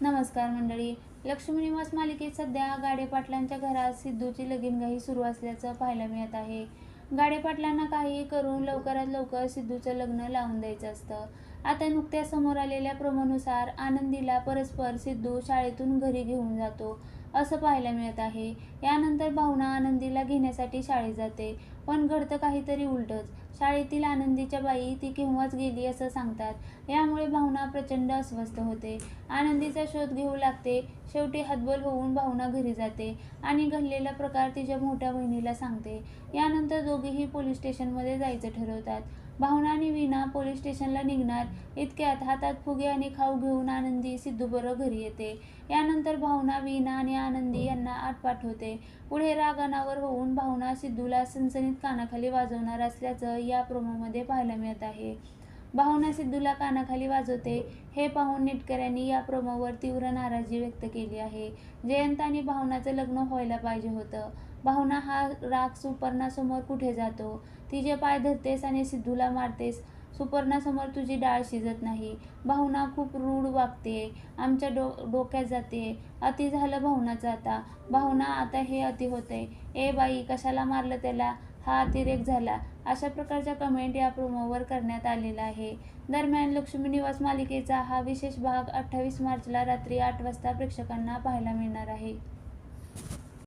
नमस्कार मंडळी. लक्ष्मी निवास मालिकेत सध्या गाडे पाटलांच्या घरात सिद्धूची लगीनगाही सुरू असल्याचं पाहायला मिळत आहे. गाडे पाटलांना काहीही करून लवकरात लवकर सिद्धूचं लग्न लावून द्यायचं असतं. आता नुकत्याच समोर आलेल्या प्रमानुसार आनंदीला परस्पर सिद्धू शाळेतून घरी घेऊन जातो असं पाहायला मिळत आहे. यानंतर भावना आनंदीला घेण्यासाठी शाळेत जाते पण घडतं काहीतरी उलटच. शाळेतील आनंदीच्या बाई ती केव्हाच गेली असं सांगतात. यामुळे भावना प्रचंड अस्वस्थ होते. आनंदीचा शोध घेऊ लागते. शेवटी हतबल होऊन भावना घरी जाते आणि घडलेला प्रकार तिच्या मोठ्या बहिणीला सांगते. यानंतर दोघेही पोलीस स्टेशनमध्ये जायचं ठरवतात. भावना आणि वीणा पोलीस स्टेशनला निघणार. इतक्यात हातात फुगे आणि खाऊ घेऊन आनंदी सिद्धूबरोबर घरी येते. यानंतर भावना वीणा आणि आनंदी यांना आटपाट होते. पुढे रागानावर होऊन भावना सिद्धूला सनसनीत कानाखाली वाजवणार असल्याचं या प्रोमोमध्ये पाहायला मिळत आहे. भावना सिद्धूला कानाखाली वाजवते. हे पाहून नेटकऱ्यांनी या प्रोमोवर तीव्र नाराजी व्यक्त केली आहे. जयंत आणि भावनाचं लग्न व्हायला पाहिजे होतं. भावना हा राग सुपर्णासमोर कुठे जातो? तिचे पाय धरतेस आणि सिद्धूला मारतेस सुपर्णासमोर तुझी डाळ शिजत नाही. भावना खूप रूढ वागते. आमच्या डो डोक्यात जाते. अति झालं भावनाचं आता. भावना आता हे अति होते ए बाई कशाला मारलं त्याला? हा अतिरेक झाला. अशा प्रकारच्या कमेंट या प्रोमोवर करण्यात आलेला आहे. दरम्यान लक्ष्मी निवास मालिकेचा हा विशेष भाग अठ्ठावीस मार्चला रात्री आठ वाजता प्रेक्षकांना पाहायला मिळणार आहे.